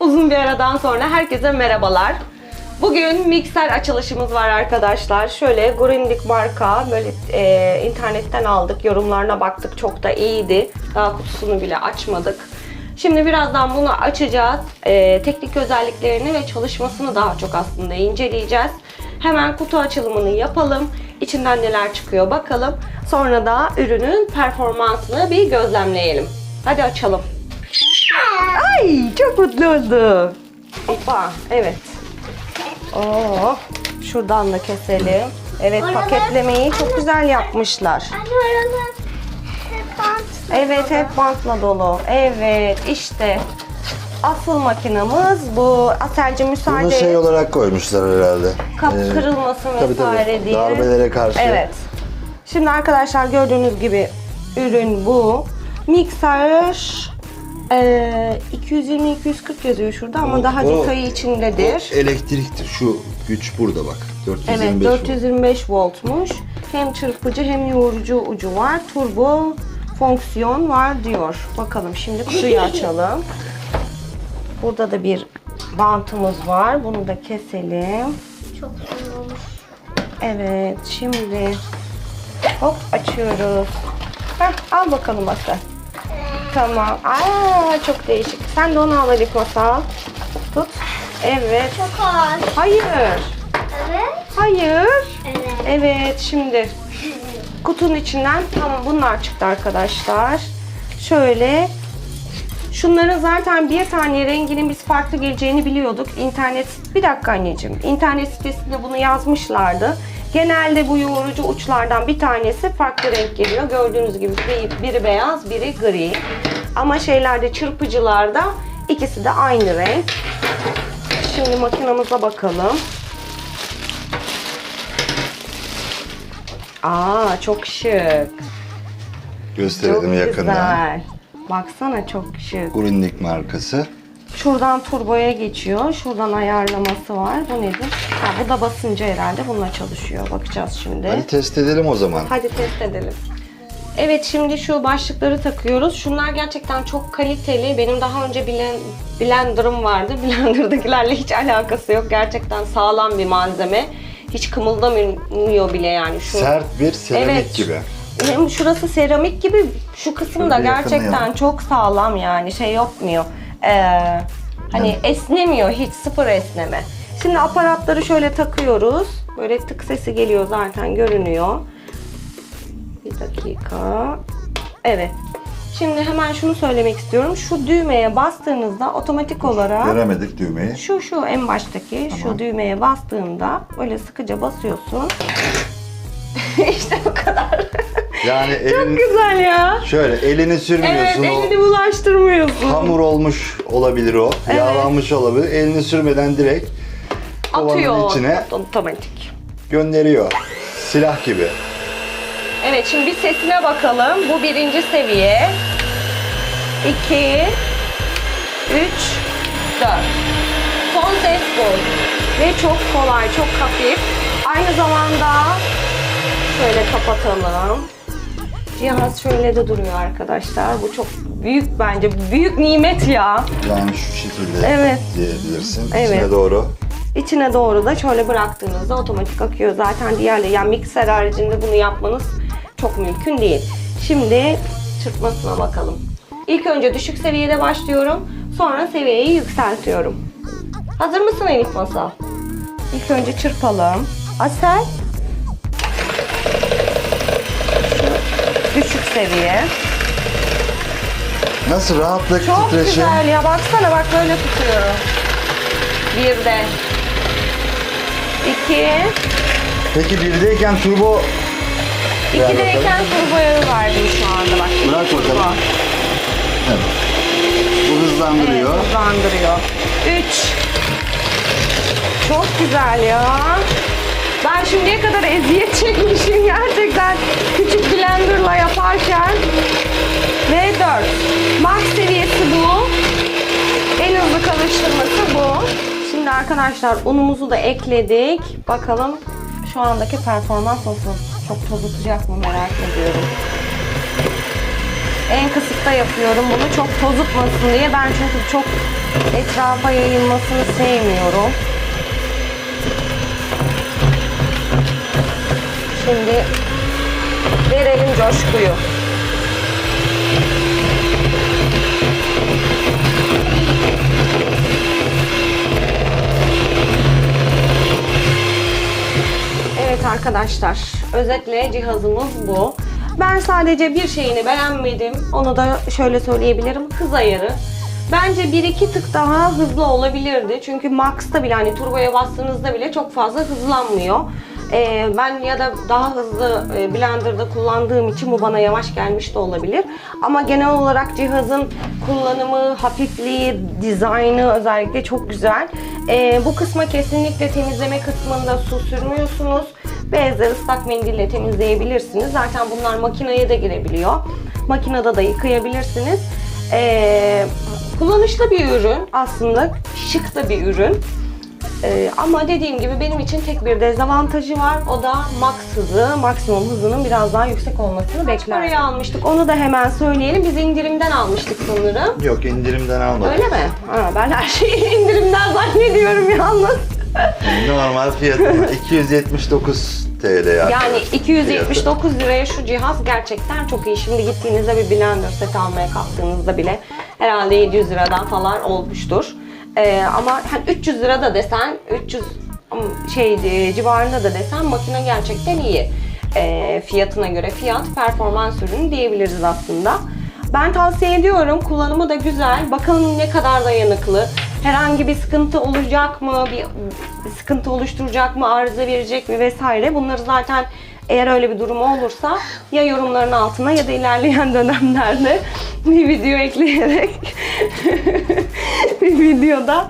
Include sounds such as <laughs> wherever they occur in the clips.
Uzun bir aradan sonra herkese merhabalar. Bugün mikser açılışımız var arkadaşlar. Şöyle Grundig marka böyle e, internetten aldık. Yorumlarına baktık. Çok da iyiydi. Daha kutusunu bile açmadık. Şimdi birazdan bunu açacağız. E, teknik özelliklerini ve çalışmasını daha çok aslında inceleyeceğiz. Hemen kutu açılımını yapalım. İçinden neler çıkıyor bakalım. Sonra da ürünün performansını bir gözlemleyelim. Hadi açalım. Ay çok mutlu oldum. Hoppa evet. Oo, şuradan da keselim. Evet Oralar- paketlemeyi çok güzel yapmışlar. Anne oralar hep bantlı. Evet hep bantla dolu. Evet işte asıl makinamız bu. Aselci müsaade. Bunu şey olarak koymuşlar herhalde. Kap Ee, kırılmasın tabii, vesaire tabii. diye. Darbelere karşı. Evet. Şimdi arkadaşlar gördüğünüz gibi ürün bu. Mikser eee 220-240 yazıyor şurada ama O- daha o- detayı içindedir. O elektriktir. Şu güç burada bak. 425 Evet volt. 425 voltmuş. Hem çırpıcı hem yoğurucu ucu var. Turbo fonksiyon var diyor. Bakalım şimdi kutuyu <laughs> açalım. Burada da bir bantımız var. Bunu da keselim. Çok güzel olmuş. Evet şimdi hop açıyoruz. Heh, al bakalım Asel. Tamam. Aa çok değişik. Sen de onu al Elif Masal. Tut. Evet. Çok ağır. Hayır. Evet. Hayır. Evet. Evet şimdi kutunun içinden tamam bunlar çıktı arkadaşlar. Şöyle Şunların zaten bir tane renginin biz farklı geleceğini biliyorduk. İnternet bir dakika anneciğim. İnternet sitesinde bunu yazmışlardı. Genelde bu yoğurucu uçlardan bir tanesi farklı renk geliyor. Gördüğünüz gibi biri, beyaz, biri gri. Ama şeylerde çırpıcılarda ikisi de aynı renk. Şimdi makinamıza bakalım. Aa çok şık. Gösterelim Çok yakından. güzel. Baksana çok şık. Grundig markası. Şuradan turboya geçiyor. Şuradan ayarlaması var. Bu nedir? Ha, bu da basınca herhalde bununla çalışıyor. Bakacağız şimdi. Hadi test edelim o zaman. Hadi test edelim. Evet şimdi şu başlıkları takıyoruz. Şunlar gerçekten çok kaliteli. Benim daha önce bilen, blenderım vardı. <laughs> Blender'dakilerle hiç alakası yok. Gerçekten sağlam bir malzeme. Hiç kımıldamıyor bile yani. Şu Sert bir seramik Evet. gibi. şurası seramik gibi şu kısım da Şöyle gerçekten çok sağlam yani şey yapmıyor. Ee, hani esnemiyor hiç sıfır esneme. Şimdi aparatları şöyle takıyoruz. Böyle tık sesi geliyor zaten görünüyor. Bir dakika. Evet. Şimdi hemen şunu söylemek istiyorum. Şu düğmeye bastığınızda otomatik olarak Göremedik düğmeyi. şu şu en baştaki şu düğmeye bastığında böyle sıkıca basıyorsun. <laughs> işte bu kadar. Yani Çok elin güzel ya. şöyle elini Evet sürmüyorsun. elini o bulaştırmıyorsun. hamur olmuş olabilir o. Yağlanmış olabilir. Elini sürmeden direkt kovanın Atıyor içine otomatik. gönderiyor. Silah gibi. Evet şimdi bir sesine bakalım. Bu birinci seviye. 2 3 4 Son ses bu. Ve çok kolay, çok hafif. Aynı zamanda şöyle kapatalım. Cihaz şöyle de duruyor arkadaşlar. Bu çok büyük bence. Büyük nimet ya. Yani şu şekilde Evet. diyebilirsin. Evet. İçine doğru. İçine doğru da şöyle bıraktığınızda otomatik akıyor. Zaten diğerleri yani mikser haricinde bunu yapmanız çok mümkün değil. Şimdi çırpmasına bakalım. İlk önce düşük seviyede başlıyorum. Sonra seviyeyi yükseltiyorum. Hazır mısın Elif Masal? İlk önce çırpalım. Asel. Düşük seviye. Nasıl rahatlık, Çok titreşim. güzel ya. Baksana bak böyle tutuyorum. Bir de. İki. Peki birdeyken turbo Ver İkideyken bakalım. turboya verdim şu anda bak. Bırak Turbo. bakalım. Evet. Bu Evet, hızlandırıyor. hızlandırıyor. Üç. Çok güzel ya. Ben şimdiye kadar eziyet <laughs> çekmişim gerçekten yaparken. Ve 4. Max seviyesi bu. En hızlı karıştırması bu. Şimdi arkadaşlar unumuzu da ekledik. Bakalım şu andaki performans nasıl? Çok toz tutacak mı merak ediyorum. En kısıkta yapıyorum bunu çok tozutmasın diye. Ben çünkü çok etrafa yayılmasını sevmiyorum. Şimdi verelim coşkuyu. Evet arkadaşlar, özetle cihazımız bu. Ben sadece bir şeyini beğenmedim. Onu da şöyle söyleyebilirim. Hız ayarı. Bence 1-2 tık daha hızlı olabilirdi. Çünkü Max'ta bile hani turboya bastığınızda bile çok fazla hızlanmıyor. Ee, ben ya da daha hızlı e, Blender'da kullandığım için bu bana yavaş gelmiş de olabilir. Ama genel olarak cihazın kullanımı, hafifliği, dizaynı özellikle çok güzel. Ee, bu kısma kesinlikle temizleme kısmında su sürmüyorsunuz. Bezle ıslak mendille temizleyebilirsiniz. Zaten bunlar makineye de girebiliyor. Makinede de yıkayabilirsiniz. Ee, kullanışlı bir ürün aslında. Şık da bir ürün. Ee, ama dediğim gibi benim için tek bir dezavantajı var. O da max hızı, maksimum hızının biraz daha yüksek olmasını beklerdim. Parayı almıştık. Onu da hemen söyleyelim. Biz indirimden almıştık sanırım. Yok indirimden almadım. Öyle mi? Ha, ben her şeyi <laughs> indirimden zannediyorum yalnız. Normal fiyatı 279 TL yani. Yani 279 liraya şu cihaz gerçekten çok iyi. Şimdi gittiğinizde bir blender set almaya kalktığınızda bile herhalde 700 liradan falan olmuştur. Ee, ama hani 300 lira da desen, 300 şey e, civarında da desen makine gerçekten iyi. Ee, fiyatına göre fiyat performans ürünü diyebiliriz aslında. Ben tavsiye ediyorum. Kullanımı da güzel. Bakalım ne kadar dayanıklı. Herhangi bir sıkıntı olacak mı? Bir, sıkıntı oluşturacak mı? Arıza verecek mi vesaire. Bunları zaten eğer öyle bir durum olursa ya yorumların altına ya da ilerleyen <laughs> dönemlerde bir video ekleyerek <laughs> <laughs> bir videoda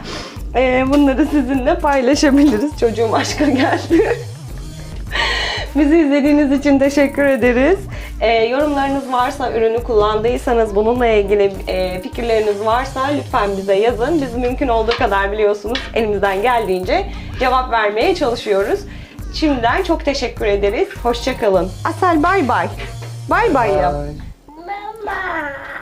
e, bunları sizinle paylaşabiliriz. Çocuğum aşka geldi. <laughs> Bizi izlediğiniz için teşekkür ederiz. Ee, yorumlarınız varsa, ürünü kullandıysanız, bununla ilgili e, fikirleriniz varsa lütfen bize yazın. Biz mümkün olduğu kadar biliyorsunuz elimizden geldiğince cevap vermeye çalışıyoruz. Şimdiden çok teşekkür ederiz. Hoşçakalın. Asel bay bay. Bay bay yap. Bye. Mama.